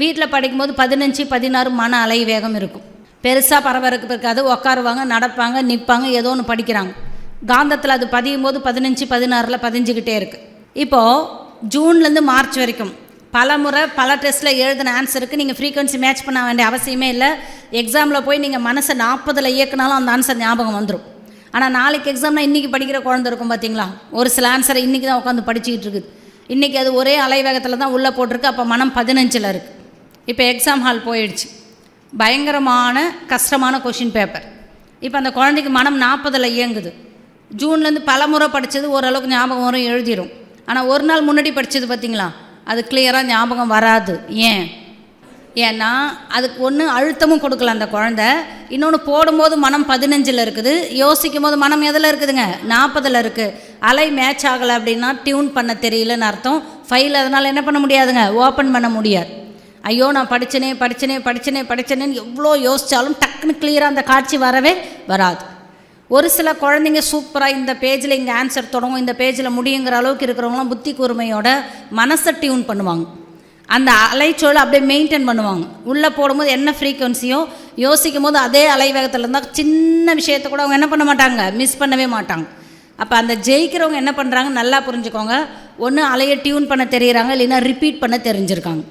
வீட்டில் படிக்கும்போது பதினஞ்சு பதினாறு மன அலை வேகம் இருக்கும். பெருசாக பரபரப்பு இருக்காது உட்காருவாங்க நடப்பாங்க நிற்பாங்க ஏதோ ஒன்று படிக்கிறாங்க. காந்தத்தில் அது பதியும் போது பதினஞ்சு பதினாறில் பதிஞ்சுக்கிட்டே இருக்குது இப்போது ஜூன்லேருந்து மார்ச் வரைக்கும் பல முறை பல டெஸ்ட்டில் எழுதின ஆன்சருக்கு நீங்கள் ஃப்ரீக்வன்சி மேட்ச் பண்ண வேண்டிய அவசியமே இல்லை. எக்ஸாமில் போய் நீங்கள் மனசை நாற்பதில் இயக்குனாலும் அந்த ஆன்சர் ஞாபகம் வந்துடும் ஆனால் நாளைக்கு எக்ஸாம்னா இன்றைக்கி படிக்கிற குழந்தை இருக்கும் பார்த்தீங்களா ஒரு சில ஆன்சரை இன்றைக்கி தான் உட்காந்து படிச்சுக்கிட்டு இருக்குது. இன்றைக்கி அது ஒரே அலைவேகத்தில் தான் உள்ளே போட்டிருக்கு. அப்போ மனம் பதினஞ்சில் இருக்குது இப்போ எக்ஸாம் ஹால் போயிடுச்சு. பயங்கரமான கஷ்டமான கொஷின் பேப்பர் இப்போ அந்த குழந்தைக்கு மனம் நாற்பதில் இயங்குது. ஜூன்லேருந்து பல முறை படித்தது ஓரளவுக்கு ஞாபகம் வரும் எழுதிரும். ஆனால் ஒரு நாள் முன்னாடி படித்தது பார்த்தீங்களா அது கிளியராக ஞாபகம் வராது. ஏன்? ஏன்னா அதுக்கு ஒன்று அழுத்தமும் கொடுக்கல அந்த குழந்த. இன்னொன்று போடும்போது மனம் பதினஞ்சில் இருக்குது. யோசிக்கும் போது மனம் எதில் இருக்குதுங்க? நாற்பதில் இருக்குது அலை மேட்ச் ஆகலை அப்படின்னா டியூன் பண்ண தெரியலன்னு அர்த்தம். ஃபைல் அதனால் என்ன பண்ண முடியாதுங்க? ஓப்பன் பண்ண முடியாது. ஐயோ நான் படித்தனே படித்தனே படித்தனே படித்தனேன்னு எவ்வளோ யோசித்தாலும் டக்குன்னு கிளியராக அந்த காட்சி வரவே வராது. ஒரு சில குழந்தைங்க சூப்பராக இந்த பேஜில் இங்கே ஆன்சர் தொடங்கும் இந்த பேஜில் முடியுங்கிற அளவுக்கு இருக்கிறவங்களாம் புத்தி கூர்மையோட மனசை டியூன் பண்ணுவாங்க. அந்த அலைச்சோலை அப்படியே மெயின்டைன் பண்ணுவாங்க. உள்ளே போடும்போது என்ன ஃப்ரீக்குவன்சியோ யோசிக்கும் போது அதே அலைவேகத்தில் இருந்தால் சின்ன விஷயத்தை கூட அவங்க என்ன பண்ண மாட்டாங்க மிஸ் பண்ணவே மாட்டாங்க. அப்போ அந்த ஜெயிக்கிறவங்க என்ன பண்ணுறாங்க நல்லா புரிஞ்சுக்கோங்க. ஒன்று அலையை டியூன் பண்ண தெரியுறாங்க இல்லைன்னா ரிப்பீட் பண்ண தெரிஞ்சிருக்காங்க.